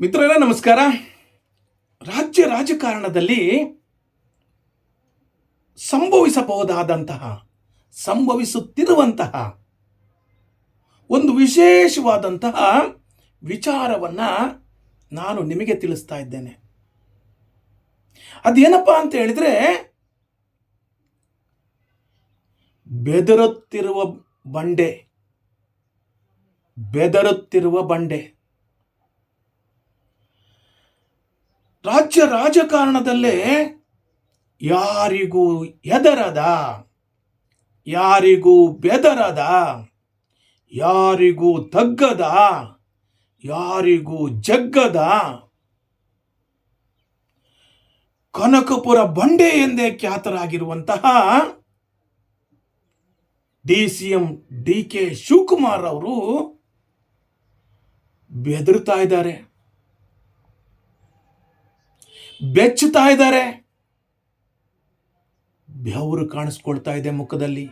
ಮಿತ್ರರೇ, ನಮಸ್ಕಾರ. ರಾಜ್ಯ ರಾಜಕಾರಣದಲ್ಲಿ ಸಂಭವಿಸಬಹುದಾದಂತಹ, ಸಂಭವಿಸುತ್ತಿರುವಂತಹ ಒಂದು ವಿಶೇಷವಾದಂತಹ ವಿಚಾರವನ್ನು ನಾನು ನಿಮಗೆ ತಿಳಿಸ್ತಾ ಇದ್ದೇನೆ. ಅದೇನಪ್ಪ ಅಂತ ಹೇಳಿದರೆ, ಬೆದರುತ್ತಿರುವ ಬಂಡೆ ಬೆದರುತ್ತಿರುವ ಬಂಡೆ. ರಾಜ್ಯ ರಾಜಕಾರಣದಲ್ಲೇ ಯಾರಿಗೂ ಎದರದ ಯಾರಿಗೂ ಬೆದರದ, ಯಾರಿಗೂ ತಗ್ಗದ, ಯಾರಿಗೂ ಜಗ್ಗದ ಕನಕಪುರ ಬಂಡೆ ಎಂದೇ ಖ್ಯಾತರಾಗಿರುವಂತಹ D C M D K Shivakumar ಅವರು ಬೆದರ್ತಾ ಇದ್ದಾರೆ. ಬೆಚ್ಚುತ್ತಾ ಇದ್ದಾರೆ. ಬೆವರು ಕಾಣಿಸ್ಕೊಳ್ತಾ ಇದೆ ಮುಖದಲ್ಲಿ.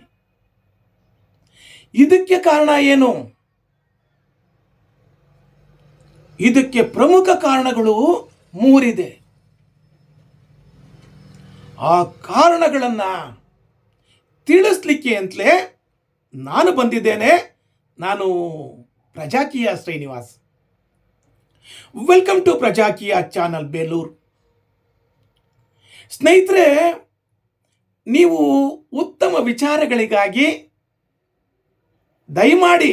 ಇದಕ್ಕೆ ಕಾರಣ ಏನು? ಇದಕ್ಕೆ ಪ್ರಮುಖ ಕಾರಣಗಳು ಮೂರಿದೆ. ಆ ಕಾರಣಗಳನ್ನ ತಿಳಿಸ್ಲಿಕ್ಕೆ ಅಂತಲೇ ನಾನು ಬಂದಿದ್ದೇನೆ. ನಾನು Prajakeeya Srinivas. Welcome to Prajakeeya channel Belur. ಸ್ನೇಹಿತರೆ, ನೀವು ಉತ್ತಮ ವಿಚಾರಗಳಿಗಾಗಿ ದಯಮಾಡಿ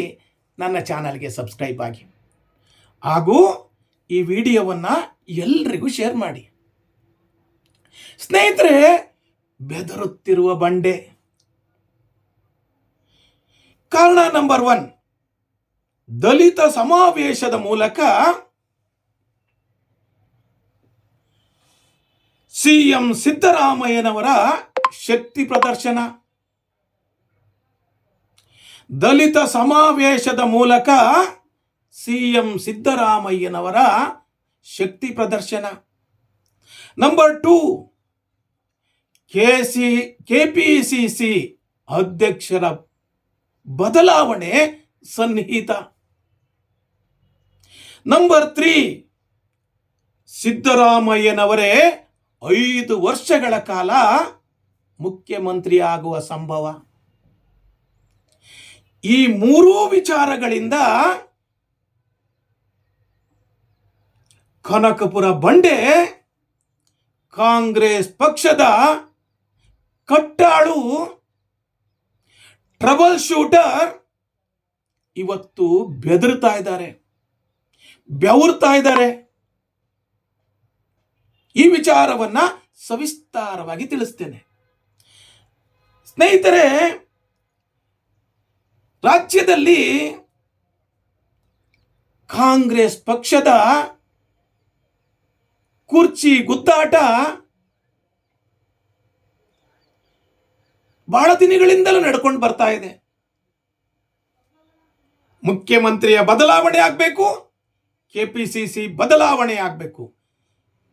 ನನ್ನ ಚಾನಲ್ಗೆ ಸಬ್ಸ್ಕ್ರೈಬ್ ಆಗಿ. ಹಾಗೂ ಈ ವಿಡಿಯೋವನ್ನು ಎಲ್ರಿಗೂ ಶೇರ್ ಮಾಡಿ. ಸ್ನೇಹಿತರೆ, ಬೆದರುತ್ತಿರುವ ಬಂಡೆ. ಕಾರಣ ನಂಬರ್ ಒನ್, ದಲಿತ ಸಮಾವೇಶದ ಮೂಲಕ ಸಿಎಂ ಸಿದ್ದರಾಮಯ್ಯನವರ ಶಕ್ತಿ ಪ್ರದರ್ಶನ. ದಲಿತ ಸಮಾವೇಶದ ಮೂಲಕ ಸಿ ಎಂ ಸಿದ್ದರಾಮಯ್ಯನವರ ಶಕ್ತಿ ಪ್ರದರ್ಶನ. ನಂಬರ್ ಟೂ, ಕೆಸಿ ಸಿ ಅಧ್ಯಕ್ಷರ ಬದಲಾವಣೆ ಸನ್ನಿಹಿತ. ನಂಬರ್ ತ್ರೀ, ಸಿದ್ದರಾಮಯ್ಯನವರೇ ಐದು ವರ್ಷಗಳ ಕಾಲ ಮುಖ್ಯಮಂತ್ರಿ ಆಗುವ ಸಂಭವ. ಈ ಮೂರೂ ವಿಚಾರಗಳಿಂದ ಕನಕಪುರ ಬಂಡೆ ಕಾಂಗ್ರೆಸ್ ಪಕ್ಷದ ಕಟ್ಟಾಳು ಟ್ರಬಲ್ ಶೂಟರ್ ಇವತ್ತು ಬೆದರ್ತಾ ಇದ್ದಾರೆ, ಬೆವರ್ತಾ ಇದ್ದಾರೆ. ಈ ವಿಚಾರವನ್ನ ಸವಿಸ್ತಾರವಾಗಿ ತಿಳಿಸ್ತೇನೆ. ಸ್ನೇಹಿತರೆ, ರಾಜ್ಯದಲ್ಲಿ ಕಾಂಗ್ರೆಸ್ ಪಕ್ಷದ ಕುರ್ಚಿ ಗುದ್ದಾಟ ಬಹಳ ದಿನಗಳಿಂದಲೂ ನಡ್ಕೊಂಡು ಬರ್ತಾ ಇದೆ. ಮುಖ್ಯಮಂತ್ರಿಯ ಬದಲಾವಣೆ ಆಗಬೇಕು, ಕೆಪಿಸಿಸಿ ಬದಲಾವಣೆ ಆಗಬೇಕು.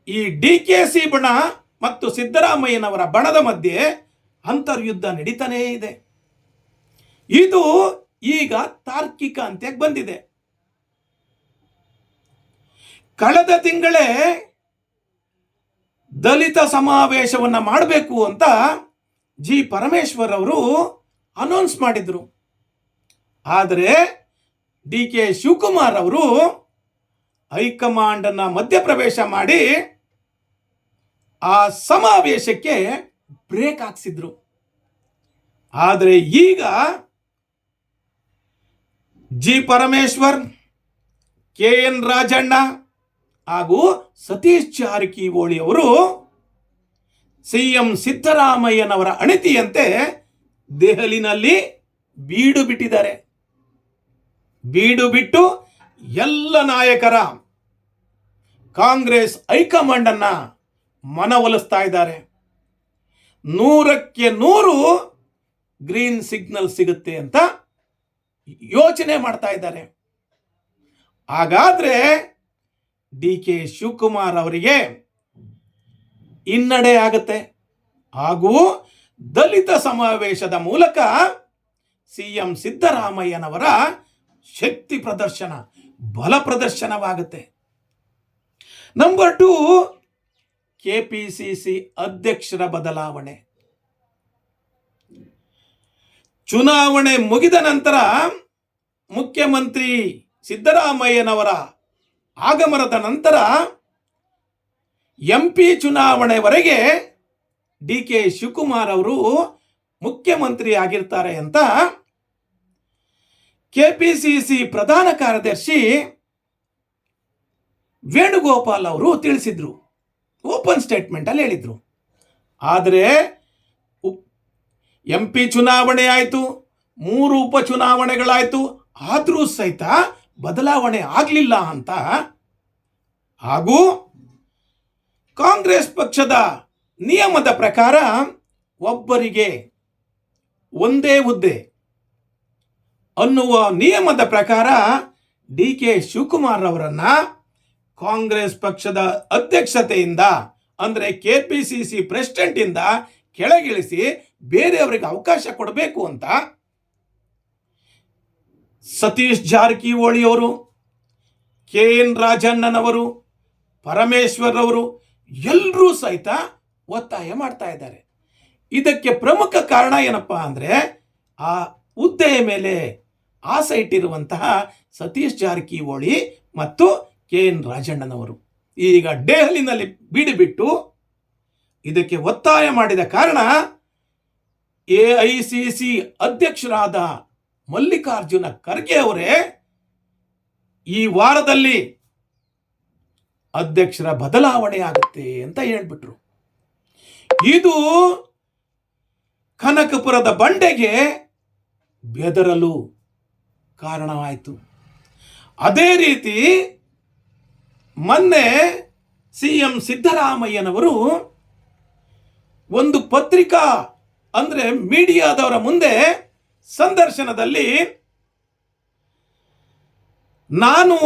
ಈ ಡಿ ಕೆ ಸಿ ಬಣ ಮತ್ತು ಸಿದ್ದರಾಮಯ್ಯನವರ ಬಣದ ಮಧ್ಯೆ ಅಂತರ್ಯುದ್ಧ ನಡೀತಾನೇ ಇದೆ. ಇದು ಈಗ ತಾರ್ಕಿಕ ಅಂತ್ಯಕ್ಕೆ ಬಂದಿದೆ. ಕಳೆದ ತಿಂಗಳೇ ದಲಿತ ಸಮಾವೇಶವನ್ನು ಮಾಡಬೇಕು ಅಂತ ಜಿ ಪರಮೇಶ್ವರ್ ಅವರು ಅನೌನ್ಸ್ ಮಾಡಿದ್ರು. ಆದರೆ ಡಿ ಕೆ ಶಿವಕುಮಾರ್ ಅವರು ಹೈಕಮಾಂಡ್ ಅನ್ನ ಮಧ್ಯಪ್ರವೇಶ ಮಾಡಿ ಆ ಸಮಾವೇಶಕ್ಕೆ ಬ್ರೇಕ್ ಹಾಕ್ಸಿದ್ರು. ಆದರೆ ಈಗ G Parameshwar, K N Rajanna ಹಾಗೂ ಸತೀಶ್ ಜಾರಕಿಹೊಳಿ ಅವರು ಸಿ ಎಂ ಸಿದ್ದರಾಮಯ್ಯನವರ ಅಣತಿಯಂತೆ ದೆಹಲಿನಲ್ಲಿ ಬೀಡು ಬಿಟ್ಟಿದ್ದಾರೆ. ಬೀಡು ಬಿಟ್ಟು ಎಲ್ಲ ನಾಯಕರ ಕಾಂಗ್ರೆಸ್ ಹೈಕಮಾಂಡ್ ಅನ್ನ ಮನವೊಲಿಸ್ತಾ ಇದ್ದಾರೆ. ನೂರಕ್ಕೆ ನೂರು ಗ್ರೀನ್ ಸಿಗ್ನಲ್ ಸಿಗುತ್ತೆ ಅಂತ ಯೋಚನೆ ಮಾಡ್ತಾ ಇದ್ದಾರೆ. ಹಾಗಾದ್ರೆ ಡಿ ಕೆ ಶಿವಕುಮಾರ್ ಅವರಿಗೆ ಹಿನ್ನಡೆ ಆಗುತ್ತೆ. ಹಾಗೂ ದಲಿತ ಸಮಾವೇಶದ ಮೂಲಕ ಸಿ ಎಂ ಸಿದ್ದರಾಮಯ್ಯನವರ ಶಕ್ತಿ ಪ್ರದರ್ಶನ ಬಲ ಪ್ರದರ್ಶನವಾಗುತ್ತೆ number two K P C C ಅಧ್ಯಕ್ಷರ ಬದಲಾವಣೆ. ಚುನಾವಣೆ ಮುಗಿದ ನಂತರ ಮುಖ್ಯಮಂತ್ರಿ ಸಿದ್ದರಾಮಯ್ಯನವರ ಆಗಮನದ ನಂತರ ಎಂ ಪಿ ಚುನಾವಣೆವರೆಗೆ ಡಿ ಕೆ ಶಿವಕುಮಾರ್ ಅವರು ಮುಖ್ಯಮಂತ್ರಿ ಆಗಿರ್ತಾರೆ ಅಂತ ಕೆಪಿಸಿಸಿ ಪ್ರಧಾನ ಕಾರ್ಯದರ್ಶಿ ವೇಣುಗೋಪಾಲ್ ಅವರು ತಿಳಿಸಿದ್ರು. ಓಪನ್ ಸ್ಟೇಟ್ಮೆಂಟ್ ಅಲ್ಲಿ ಹೇಳಿದ್ರು. ಆದರೆ ಎಂ ಪಿ ಚುನಾವಣೆ ಆಯಿತು, ಮೂರು ಉಪಚುನಾವಣೆಗಳಾಯಿತು ಆದರೂ ಸಹಿತ ಬದಲಾವಣೆ ಆಗಲಿಲ್ಲ ಅಂತ. ಹಾಗೂ ಕಾಂಗ್ರೆಸ್ ಪಕ್ಷದ ನಿಯಮದ ಪ್ರಕಾರ ಒಬ್ಬರಿಗೆ ಒಂದೇ ಹುದ್ದೆ ಅನ್ನುವ ನಿಯಮದ ಪ್ರಕಾರ ಡಿ ಕೆ ಶಿವಕುಮಾರ್ ಅವರನ್ನ ಕಾಂಗ್ರೆಸ್ ಪಕ್ಷದ ಅಧ್ಯಕ್ಷತೆಯಿಂದ, ಅಂದರೆ ಕೆ ಪಿ ಸಿ ಸಿ ಪ್ರೆಸಿಡೆಂಟಿಂದ ಕೆಳಗಿಳಿಸಿ ಬೇರೆಯವರಿಗೆ ಅವಕಾಶ ಕೊಡಬೇಕು ಅಂತ ಸತೀಶ್ ಜಾರಕಿಹೊಳಿ ಅವರು ಕೆ ಎನ್ ರಾಜಣ್ಣನವರು, ಪರಮೇಶ್ವರ್ ಅವರು ಎಲ್ಲರೂ ಸಹಿತ ಒತ್ತಾಯ ಮಾಡ್ತಾ ಇದ್ದಾರೆ. ಇದಕ್ಕೆ ಪ್ರಮುಖ ಕಾರಣ ಏನಪ್ಪಾ ಅಂದರೆ ಆ ಹುದ್ದೆಯ ಮೇಲೆ ಆಸೆ ಇಟ್ಟಿರುವಂತಹ ಸತೀಶ್ ಜಾರಕಿಹೊಳಿ ಮತ್ತು ಕೆ ಎನ್ ರಾಜಣ್ಣನವರು. ಈಗ ದೆಹಲಿನಲ್ಲಿ ಬಿಡಿಬಿಟ್ಟು ಇದಕ್ಕೆ ಒತ್ತಾಯ ಮಾಡಿದ ಕಾರಣ ಎ ಐ ಸಿ ಸಿ ಅಧ್ಯಕ್ಷರಾದ ಮಲ್ಲಿಕಾರ್ಜುನ ಖರ್ಗೆ ಅವರೇ ಈ ವಾರದಲ್ಲಿ ಅಧ್ಯಕ್ಷರ ಬದಲಾವಣೆ ಆಗುತ್ತೆ ಅಂತ ಹೇಳ್ಬಿಟ್ರು. ಇದು ಕನಕಪುರದ ಬಂಡೆಗೆ ಬೆದರಲು ಕಾರಣವಾಯಿತು. ಅದೇ ರೀತಿ ಮೊನ್ನೆ ಸಿ ಎಂ ಸಿದ್ದರಾಮಯ್ಯನವರು ಒಂದು ಪತ್ರಿಕಾ ಅಂದರೆ ಮೀಡಿಯಾದವರ ಮುಂದೆ ಸಂದರ್ಶನದಲ್ಲಿ ನಾನು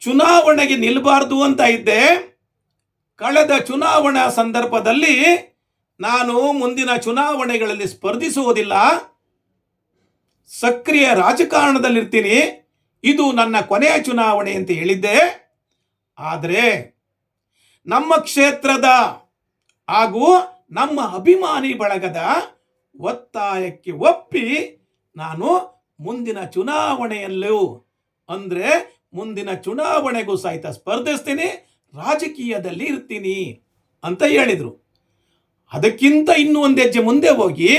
ಚುನಾವಣೆಗೆ ನಿಲ್ಲಬಾರ್ದು ಅಂತ ಇದ್ದೆ. ಕಳೆದ ಚುನಾವಣಾ ಸಂದರ್ಭದಲ್ಲಿ ನಾನು ಮುಂದಿನ ಚುನಾವಣೆಗಳಲ್ಲಿ ಸ್ಪರ್ಧಿಸುವುದಿಲ್ಲ. ಸಕ್ರಿಯ ರಾಜಕಾರಣದಲ್ಲಿರ್ತೀನಿ. ಇದು ನನ್ನ ಕೊನೆಯ ಚುನಾವಣೆ ಅಂತ ಹೇಳಿದ್ದೆ. ಆದರೆ ನಮ್ಮ ಕ್ಷೇತ್ರದ ಹಾಗೂ ನಮ್ಮ ಅಭಿಮಾನಿ ಬಳಗದ ಒತ್ತಾಯಕ್ಕೆ ಒಪ್ಪಿ ನಾನು ಮುಂದಿನ ಚುನಾವಣೆಯಲ್ಲೂ, ಅಂದರೆ ಮುಂದಿನ ಚುನಾವಣೆಗೂ ಸಹಿತ ಸ್ಪರ್ಧಿಸ್ತೀನಿ, ರಾಜಕೀಯದಲ್ಲಿ ಇರ್ತೀನಿ ಅಂತ ಹೇಳಿದರು. ಅದಕ್ಕಿಂತ ಇನ್ನೂ ಒಂದು ಹೆಜ್ಜೆ ಮುಂದೆ ಹೋಗಿ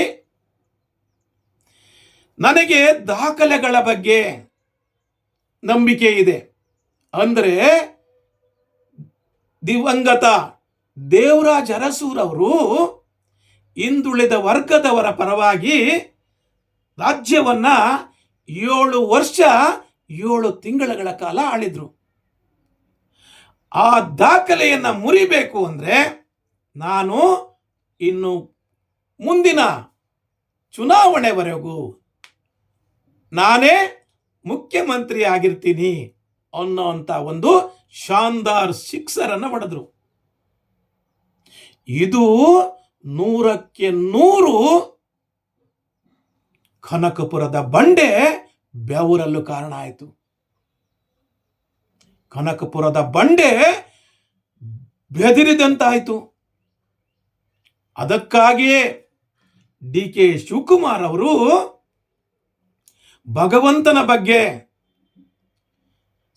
ನನಗೆ ದಾಖಲೆಗಳ ಬಗ್ಗೆ ನಂಬಿಕೆ ಇದೆ. ಅಂದರೆ ದಿವಂಗತ ದೇವರಾಜ್ ಅರಸೂರವರು ಹಿಂದುಳಿದ ವರ್ಗದವರ ಪರವಾಗಿ ರಾಜ್ಯವನ್ನ ಏಳು ವರ್ಷ, ಏಳು ತಿಂಗಳ ಕಾಲ ಆಳಿದ್ರು. ಆ ದಾಖಲೆಯನ್ನ ಮುರಿಬೇಕು ಅಂದ್ರೆ ನಾನು ಇನ್ನು ಮುಂದಿನ ಚುನಾವಣೆವರೆಗೂ ನಾನೇ ಮುಖ್ಯಮಂತ್ರಿ ಆಗಿರ್ತೀನಿ ಅನ್ನೋಂಥ ಒಂದು ಶಾನ್ದಾರ್ ಸಿಕ್ಸರ್ ಅನ್ನ ಹೊಡೆದ್ರು. ಇದು ನೂರಕ್ಕೆ ನೂರು ಕನಕಪುರದ ಬಂಡೆ ಬೆವರಲ್ಲು ಕಾರಣ ಆಯಿತು. ಕನಕಪುರದ ಬಂಡೆ ಬೆದರಿದಂತಾಯಿತು. ಅದಕ್ಕಾಗಿಯೇ ಡಿ ಕೆ ಶಿವಕುಮಾರ್ ಅವರು ಭಗವಂತನ ಬಗ್ಗೆ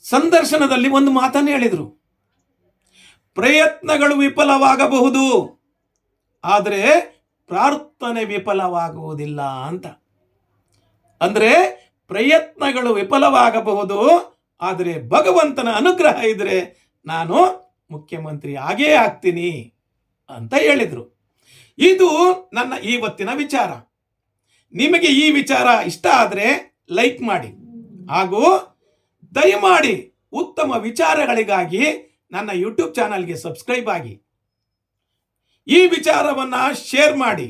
ಸಂದರ್ಶನದಲ್ಲಿ ಒಂದು ಮಾತನ್ನು ಹೇಳಿದರು. ಪ್ರಯತ್ನಗಳು ವಿಫಲವಾಗಬಹುದು, ಆದರೆ ಪ್ರಾರ್ಥನೆ ವಿಫಲವಾಗುವುದಿಲ್ಲ ಅಂತ. ಅಂದರೆ ಪ್ರಯತ್ನಗಳು ವಿಫಲವಾಗಬಹುದು, ಆದರೆ ಭಗವಂತನ ಅನುಗ್ರಹ ಇದ್ದರೆ ನಾನು ಮುಖ್ಯಮಂತ್ರಿ ಆಗೇ ಆಗ್ತೀನಿ ಅಂತ ಹೇಳಿದರು. ಇದು ನನ್ನ ಇವತ್ತಿನ ವಿಚಾರ. ನಿಮಗೆ ಈ ವಿಚಾರ ಇಷ್ಟ ಆದರೆ ಲೈಕ್ ಮಾಡಿ. ಹಾಗೂ ದಯಮಾಡಿ ಉತ್ತಮ ವಿಚಾರಗಳಿಗಾಗಿ ನನ್ನ ಯೂಟ್ಯೂಬ್ ಚಾನಲ್ಗೆ ಸಬ್ಸ್ಕ್ರೈಬ್ ಆಗಿ. ಈ ವಿಚಾರವನ್ನು ಶೇರ್ ಮಾಡಿ.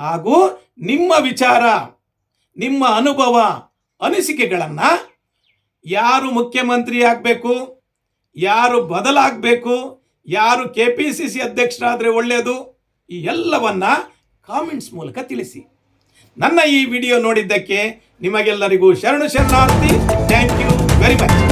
ಹಾಗೂ ನಿಮ್ಮ ವಿಚಾರ, ನಿಮ್ಮ ಅನುಭವ, ಅನಿಸಿಕೆಗಳನ್ನು ಯಾರು ಮುಖ್ಯಮಂತ್ರಿ ಆಗಬೇಕು, ಯಾರು ಬದಲಾಗಬೇಕು, ಯಾರು ಕೆ ಪಿ ಸಿ ಸಿ ಅಧ್ಯಕ್ಷರಾದರೆ ಒಳ್ಳೆಯದು ಈ ಎಲ್ಲವನ್ನು ಕಾಮೆಂಟ್ಸ್ ಮೂಲಕ ತಿಳಿಸಿ. ನನ್ನ ಈ ವಿಡಿಯೋ ನೋಡಿದ್ದಕ್ಕೆ ನಿಮಗೆಲ್ಲರಿಗೂ ಶರಣು ಶರಣಾರ್ಥಿ. Thank you very much